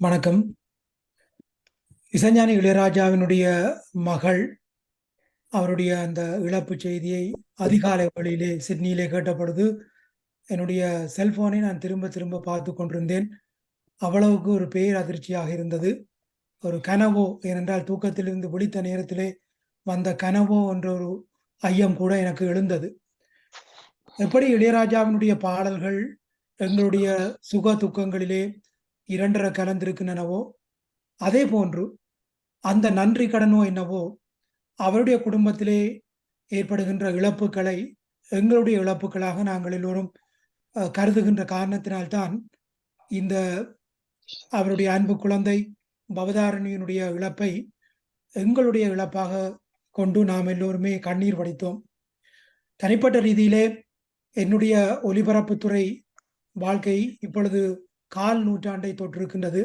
வணக்கம். இசைஞானி இளையராஜாவினுடைய மகள் அவருடைய அந்த இழப்பு செய்தியை அதிகாலை வழியிலே சிட்னியிலே கேட்ட பொழுது என்னுடைய செல்போனை நான் திரும்ப திரும்ப பார்த்து கொண்டிருந்தேன். அவ்வளவுக்கு ஒரு பேர் அதிர்ச்சியாக இருந்தது. ஒரு கனவோ ஏனென்றால் தூக்கத்திலிருந்து விழித்த நேரத்திலே வந்த கனவோ என்ற ஒரு ஐயம் கூட எனக்கு எழுந்தது. எப்படி இளையராஜாவினுடைய பாடல்கள் எங்களுடைய சுக துக்கங்களிலே இரண்டரை கலந்திருக்கின்றனவோ? அதே போன்று அந்த நன்றி கடனோ என்னவோ? அவருடைய குடும்பத்திலே ஏற்படுகின்ற இழப்புகளை எங்களுடைய இழப்புகளாக நாங்கள் எல்லோரும் கருதுகின்ற காரணத்தினால்தான் இந்த அவருடைய அன்பு குழந்தை பவதாரணியினுடைய இழப்பை எங்களுடைய இழப்பாக கொண்டு நாம் எல்லோருமே கண்ணீர் வடித்தோம். தனிப்பட்ட ரீதியிலே என்னுடைய ஒலிபரப்புத்துறை வாழ்க்கை இப்பொழுது கால் நூற்றாண்டை தொற்றிருக்கின்றது.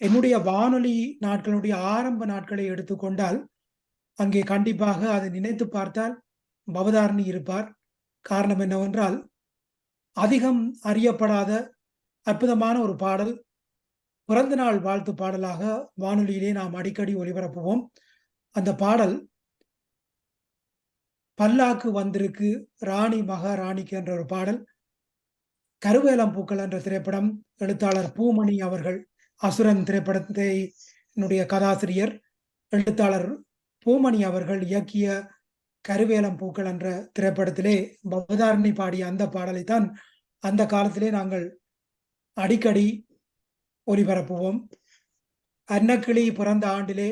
என்னுடைய வானொலி நாட்களுடைய ஆரம்ப நாட்களை எடுத்துக்கொண்டால் அங்கே கண்டிப்பாக அதை நினைத்து பார்த்தால் பவதாரணி இருப்பார். காரணம் என்னவென்றால் அதிகம் அறியப்படாத அற்புதமான ஒரு பாடல் பிறந்த நாள் வாழ்த்து பாடலாக வானொலியிலே நாம் அடிக்கடி ஒலிபரப்புவோம் அந்த பாடல் பல்லாக்கு வந்திருக்கு ராணி மகாராணிக்கு என்ற ஒரு பாடல். கருவேலம் பூக்கள் என்ற திரைப்படம் எழுத்தாளர் பூமணி அவர்கள் அசுரன் திரைப்படத்தை என்னுடைய கதாசிரியர் எழுத்தாளர் பூமணி அவர்கள் இயக்கிய கருவேலம் பூக்கள் என்ற திரைப்படத்திலே பவதாரணி பாடிய அந்த பாடலை தான் அந்த காலத்திலே நாங்கள் அடிக்கடி ஒலிபரப்புவோம் அன்னக்கிளி பிறந்த ஆண்டிலே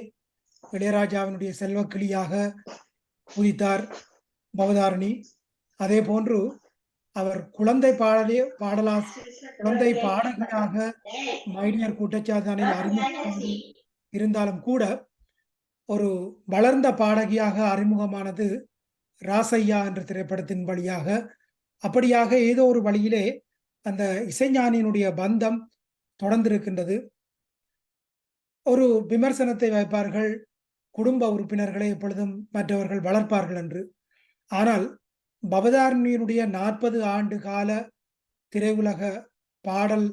இளையராஜாவினுடைய செல்வக்கிளியாக உதித்தார் பவதாரணி. அதே போன்று அவர் குழந்தை பாடலே பாடலாஸ் குழந்தை பாடகராக மைடியர் கூட்டச்சாத்தானில் அறிமுகமாக இருந்தாலும் கூட ஒரு வளர்ந்த பாடகியாக அறிமுகமானது ராசையா என்ற திரைப்படத்தின் வழியாக அப்படியாக ஏதோ ஒரு வழியிலே அந்த இசைஞானியினுடைய பந்தம் தொடர்ந்திருக்கின்றது. ஒரு விமர்சனத்தை வைப்பார்கள் குடும்ப உறுப்பினர்களை எப்பொழுதும் மற்றவர்கள் வளர்ப்பார்கள் என்று. ஆனால் பவதாரணியினுடைய நாற்பது ஆண்டு கால திரையுலக பாடல்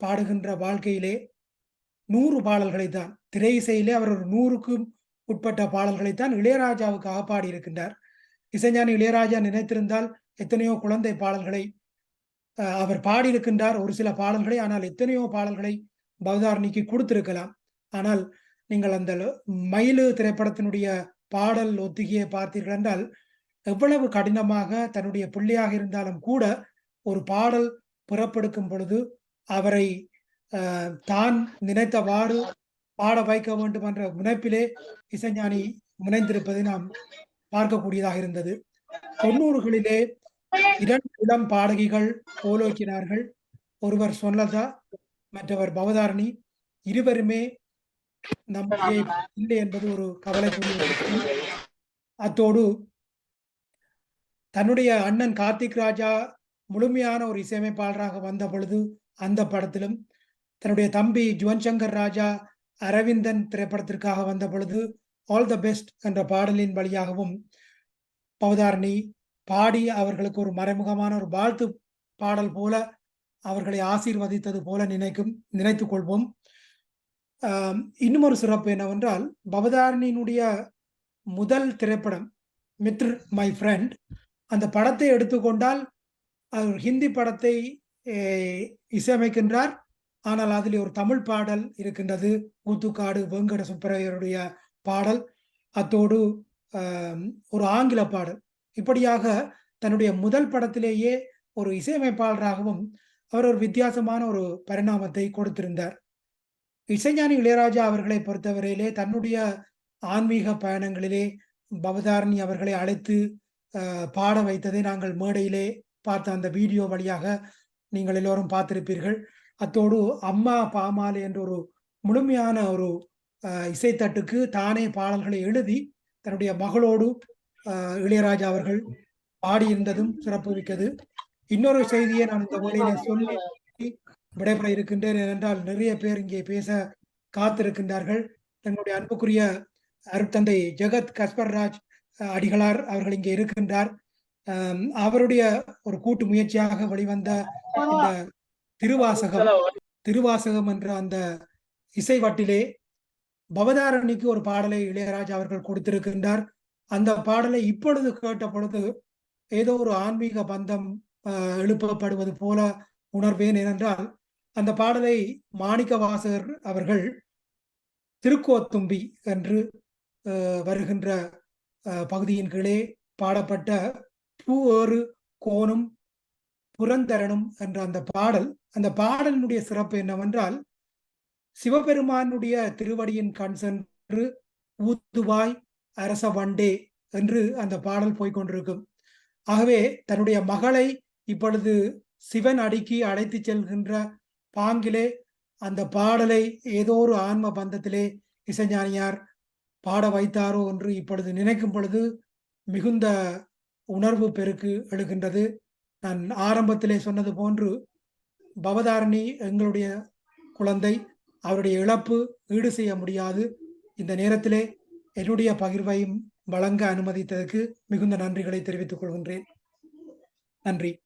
பாடுகின்ற வாழ்க்கையிலே நூறு பாடல்களை தான் திரை இசையிலே அவர் ஒரு நூறுக்கும் உட்பட்ட பாடல்களை தான் இளையராஜாவுக்காக பாடியிருக்கின்றார் இசைஞானி இளையராஜா நினைத்திருந்தால் எத்தனையோ குழந்தை பாடல்களை அவர் பாடியிருக்கின்றார் ஒரு சில பாடல்களை ஆனால் எத்தனையோ பாடல்களை பவதாரணிக்கு கொடுத்திருக்கலாம். ஆனால் நீங்கள் அந்த மயிலு திரைப்படத்தினுடைய பாடல் ஒத்திகையை பார்த்தீர்கள் என்றால் எவ்வளவு கடினமாக தன்னுடைய பிள்ளையாக இருந்தாலும் கூட ஒரு பாடல் புறப்படுக்கும் பொழுது அவரை அஹ், தான் நினைத்தவாறு பாட வைக்க வேண்டும் என்ற முனைப்பிலே இசைஞானி முனைந்திருப்பதை நாம் பார்க்கக்கூடியதாக இருந்தது. தொண்ணூறுகளிலே இரண்டு இளம் பாடகிகள் போலோக்கினார்கள் ஒருவர் சொன்னதா மற்றவர் பவதாரணி. இருவருமே நம்முடைய இல்லை என்பது ஒரு கவலைக்குரிய அத்தோடு தன்னுடைய அண்ணன் கார்த்திக் ராஜா முழுமையான ஒரு இசையமைப்பாளராக வந்த பொழுது அந்த படத்திலும் தன்னுடைய தம்பி ஜுவன் சங்கர் ராஜா அரவிந்தன் திரைப்படத்திற்காக வந்த பொழுது ஆல் த பெஸ்ட் என்ற பாடலின் வழியாகவும் பவதாரணி பாடி அவர்களுக்கு ஒரு மறைமுகமான ஒரு வாழ்த்து பாடல் போல அவர்களை ஆசீர்வதித்தது போல நினைக்கும் நினைத்து கொள்வோம். இன்னும் ஒரு சிறப்பு என்னவென்றால் பவதாரணியினுடைய முதல் திரைப்படம் மித்ர் மை ஃப்ரெண்ட் அந்த படத்தை எடுத்துக்கொண்டால் அவர் ஹிந்தி படத்தை இசையமைக்கின்றார். ஆனால் அதில் ஒரு தமிழ் பாடல் இருக்கின்றது. ஊத்துக்காடு வெங்கட சுப்பரையருடைய பாடல். அத்தோடு ஒரு ஆங்கில பாடல். இப்படியாக தன்னுடைய முதல் படத்திலேயே ஒரு இசையமைப்பாளராகவும் அவர் ஒரு வித்தியாசமான ஒரு பரிணாமத்தை கொடுத்திருந்தார். இசைஞானி இளையராஜா அவர்களை பொறுத்தவரையிலே தன்னுடைய ஆன்மீக பயணங்களிலே பவதாரணி அவர்களை அழைத்து பாட வைத்ததை நாங்கள் மேடையிலே பார்த்த அந்த வீடியோ வழியாக நீங்கள் எல்லோரும் பார்த்திருப்பீர்கள். அத்தோடு அம்மா பாமாலை என்ற ஒரு முழுமையான ஒரு இசைத்தட்டுக்கு தானே பாடல்களை எழுதி தன்னுடைய மகளோடு இளையராஜா அவர்கள் பாடியிருந்ததும் சிறப்பு மிக்கது. இன்னொரு செய்தியை நான் இந்த வேளையில சொல்லி விடைபெற இருக்கின்றேன் என்றால் நிறைய பேர் இங்கே பேச காத்திருக்கின்றார்கள். தங்களுடைய அன்புக்குரிய அருத்தந்தை ஜெகத் கஸ்பர்ராஜ் அடிகளார் அவர்கள் இங்கே இருக்கின்றார். அவருடைய ஒரு கூட்டு முயற்சியாக வெளிவந்த இந்த திருவாசகம் திருவாசகம் என்ற அந்த இசைவட்டிலே பவதாரணிக்கு ஒரு பாடலை இளையராஜா அவர்கள் கொடுத்திருக்கின்றார். அந்த பாடலை இப்பொழுது கேட்ட பொழுது ஏதோ ஒரு ஆன்மீக பந்தம் எழுப்பப்படுவது போல உணர்வேன் ஏனென்றால் அந்த பாடலை மாணிக்க வாசகர் அவர்கள் திருக்கோத்தும்பி என்று வருகின்ற பகுதியின் கீழே பாடப்பட்ட பூ ஏறு கோணும் புறந்தரணும் என்ற அந்த பாடல். அந்த பாடலினுடைய சிறப்பு என்னவென்றால் சிவபெருமானுடைய திருவடியின் கண் சென்று ஊத்துவாய் அரச வண்டே என்று அந்த பாடல் போய்க்கொண்டிருக்கும் ஆகவே தன்னுடைய மகளை இப்பொழுது சிவன் அடிக்கி அழைத்து செல்கின்ற பாங்கிலே அந்த பாடலை ஏதோ ஒரு ஆன்ம பந்தத்திலே இசைஞானியார் பாட வைத்தாரோ என்று இப்பொழுது நினைக்கும் பொழுது மிகுந்த உணர்வு பெருக்கு எழுகின்றது. நான் ஆரம்பத்திலே சொன்னது போன்று பவதாரணி எங்களுடைய குழந்தை அவருடைய இழப்பு ஈடு செய்ய முடியாது. இந்த நேரத்திலே என்னுடைய பகிர்வையும் வழங்க அனுமதித்ததற்கு மிகுந்த நன்றிகளை தெரிவித்துக் கொள்கின்றேன். நன்றி.